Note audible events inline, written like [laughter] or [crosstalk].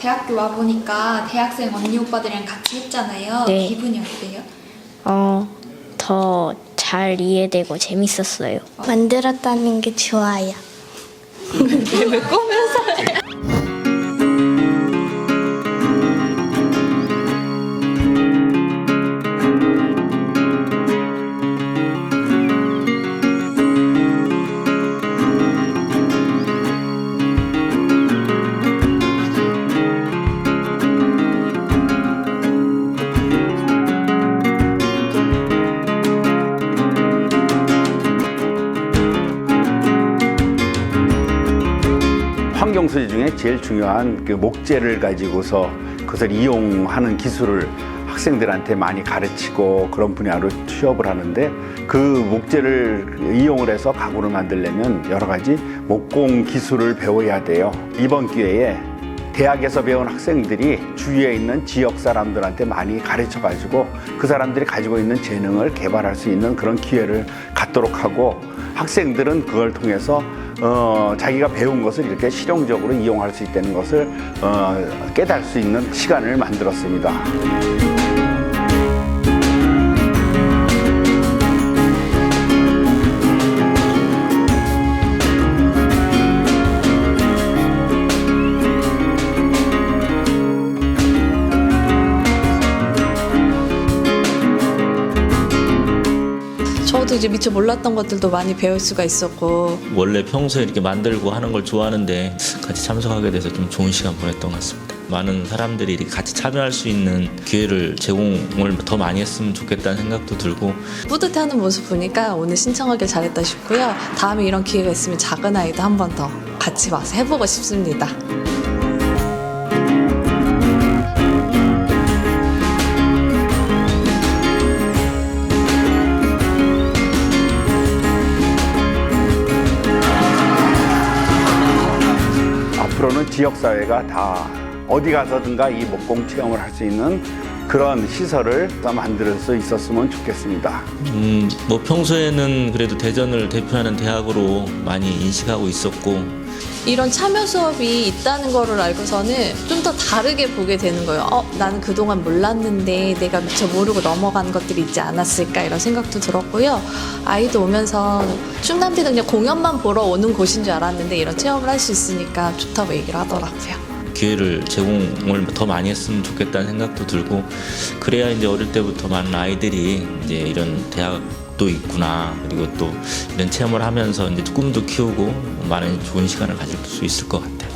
대학교 와 보니까 대학생 언니 오빠들이랑 같이 했잖아요. 네. 기분이 어때요? 어, 더 잘 이해되고 재밌었어요. 만들었다는 게 좋아요. [laughs] [laughs] 환경소재 중에 제일 중요한 그 목재를 가지고서 그것을 이용하는 기술을 학생들한테 많이 가르치고 그런 분야로 취업을 하는데 그 목재를 이용을 해서 가구를 만들려면 여러 가지 목공 기술을 배워야 돼요. 이번 기회에 대학에서 배운 학생들이 주위에 있는 지역 사람들한테 많이 가르쳐 가지고 그 사람들이 가지고 있는 재능을 개발할 수 있는 그런 기회를 갖도록 하고 학생들은 그걸 통해서 어, 자기가 배운 것을 이렇게 실용적으로 이용할 수 있다는 것을 어, 깨달을 수 있는 시간을 만들었습니다. 저도 이제 미처 몰랐던 것들도 많이 배울 수가 있었고 원래 평소에 이렇게 만들고 하는 걸 좋아하는데 같이 참석하게 돼서 좀 좋은 시간 보냈던 것 같습니다. 많은 사람들이 이렇게 같이 참여할 수 있는 기회를 제공을 더 많이 했으면 좋겠다는 생각도 들고 뿌듯해하는 모습 보니까 오늘 신청하길 잘했다 싶고요. 다음에 이런 기회가 있으면 작은 아이도 한 번 더 같이 와서 해보고 싶습니다. 앞으로는 지역사회가 다 어디 가서든가 이 목공 체험을 할 수 있는 그런 시설을 만들 수 있었으면 좋겠습니다. 음, 뭐 평소에는 그래도 대전을 대표하는 대학으로 많이 인식하고 있었고 이런 참여 수업이 있다는 거를 알고서는 좀 더 다르게 보게 되는 거예요. 어, 나는 그동안 몰랐는데 내가 미처 모르고 넘어간 것들이 있지 않았을까 이런 생각도 들었고요. 아이도 오면서 충남대는 그냥 공연만 보러 오는 곳인 줄 알았는데 이런 체험을 할 수 있으니까 좋다고 얘기를 하더라고요. 기회를 제공을 더 많이 했으면 좋겠다는 생각도 들고 그래야 이제 어릴 때부터 많은 아이들이 이제 이런 대학도 있구나 그리고 또 이런 체험을 하면서 이제 꿈도 키우고 많은 좋은 시간을 가질 수 있을 것 같아요.